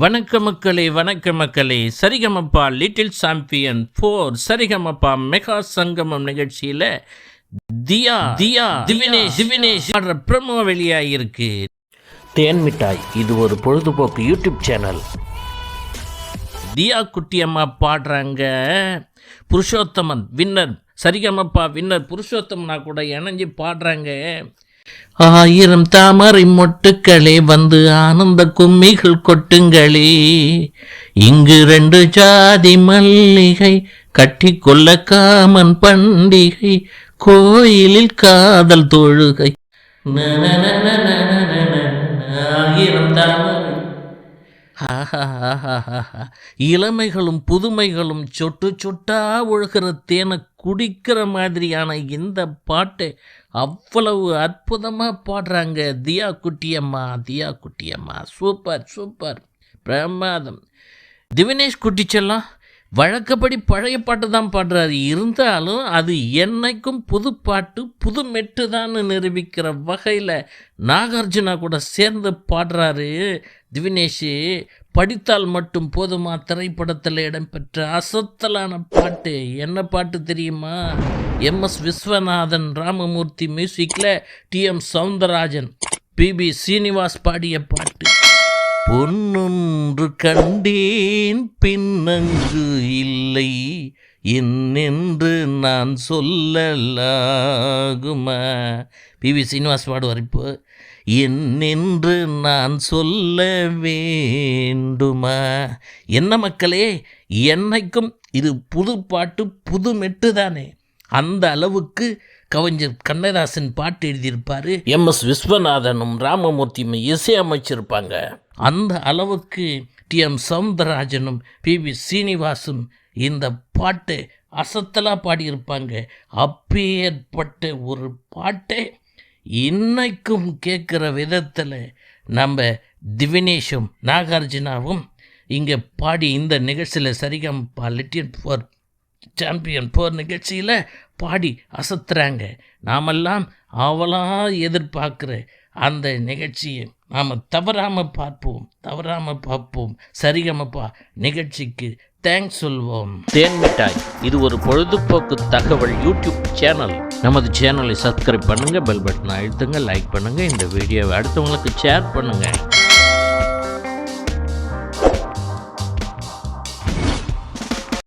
வணக்க மக்களே வணக்க மக்களே. Sa Re Ga Ma Pa little champion four Sa Re Ga Ma Pa mega சங்கமம் நிகழ்ச்சியில் தியா தியா திவினேஷ் திவினேஷ். ஆடுற ப்ரமோ வெளியாகிருக்கு தேன் மிட்டாய் இது ஒரு பொழுதுபோக்கு யூடியூப் சேனல். தியா குட்டி அம்மா பாடுறாங்க. புருஷோத்தமன் வின்னர் சரிகமப்பா வின்னர் புருஷோத்தமனா கூட இணைஞ்சு பாடுறாங்க. ஆயிரம் தாமரை மொட்டுக்களே வந்து ஆனந்த கும்மிகள் கொட்டுங்களே இங்கு ரெண்டு ஜாதி மல்லிகை கட்டிக்கொள்ள காமன் பண்டிகை கோயிலில் காதல் தொழுகை ஆயிரம் தாமரை ஆஹாஹாஹாஹா. இளமைகளும் புதுமைகளும் சொட்டு சொட்டா ஒழுகிற தேனை குடிக்கிற மாதிரியான இந்த பாட்டை அவ்வளவு அற்புதமாக பாடுறாங்க. தியா குட்டியம்மா தியா குட்டியம்மா. Super super. பிரமாதம். திவினேஷ் குட்டிச்செல்லாம் வழக்கப்படி பழைய பாட்டு தான் பாடுறாரு. இருந்தாலும் அது என்னைக்கும் புது பாட்டு புது மெட்டு தான் நிரூபிக்கிற வகையில் நாகார்ஜுனா கூட சேர்ந்து பாடுறாரு. திவினேஷி படித்தால் மட்டும் போதுமா? திரைப்படத்தில் இடம்பெற்ற அசத்தலான பாட்டு. என்ன பாட்டு தெரியுமா? எம்எஸ் விஸ்வநாதன் ராமமூர்த்தி மியூசிக்கில் டிஎம் சவுந்தரராஜன் பிபி சீனிவாஸ் பாடிய பாட்டு. பொன்னொன்று கண்டேன் பின்னங்கு இல்லை. என்னென்று நான் சொல்லலாகுமா. பிவி சீனிவாஸ் பாடுவார் இப்போ. என்னென்று நான் சொல்ல வேண்டுமா. என்ன மக்களே என்னைக்கும் இது புது பாட்டு புது மெட்டு தானே. அந்த அளவுக்கு கவிஞர் கண்ணதாசன் பாட்டு எழுதியிருப்பார். எம். எஸ். விஸ்வநாதனும் ராமமூர்த்தியும் இசையமைச்சிருப்பாங்க. அந்த அளவுக்கு டி. எம். சவுந்தரராஜனும் பி. வி. சீனிவாசும் இந்த பாட்டு அசத்தலாக பாடியிருப்பாங்க. அப்பேற்பட்ட ஒரு பாட்டை இன்னைக்கும் கேட்குற விதத்தில் நம்ம திவினேஷும் நாகார்ஜுனாவும் இங்கே பாடி இந்த நிகழ்ச்சியில் சரிகம் லிட்டியன் ஃபோர் சாம்பியன் போர் நிகழ்ச்சியில் பாடி அசத்துறாங்க. நாமெல்லாம் அவளாக எதிர்பார்க்குற அந்த நிகழ்ச்சியை நாம் தவறாமல் பார்ப்போம் தவறாமல் பார்ப்போம். சரிகமப்பா நிகழ்ச்சிக்கு தேங்க்ஸ் சொல்வோம். தேன் மிட்டாய் இது ஒரு பொழுதுபோக்கு தகவல் யூடியூப் சேனல். நமது சேனலை சப்ஸ்கிரைப் பண்ணுங்கள் பெல் பட்டனை அழுத்துங்க லைக் பண்ணுங்கள் இந்த வீடியோவை அடுத்தவங்களுக்கு ஷேர் பண்ணுங்கள்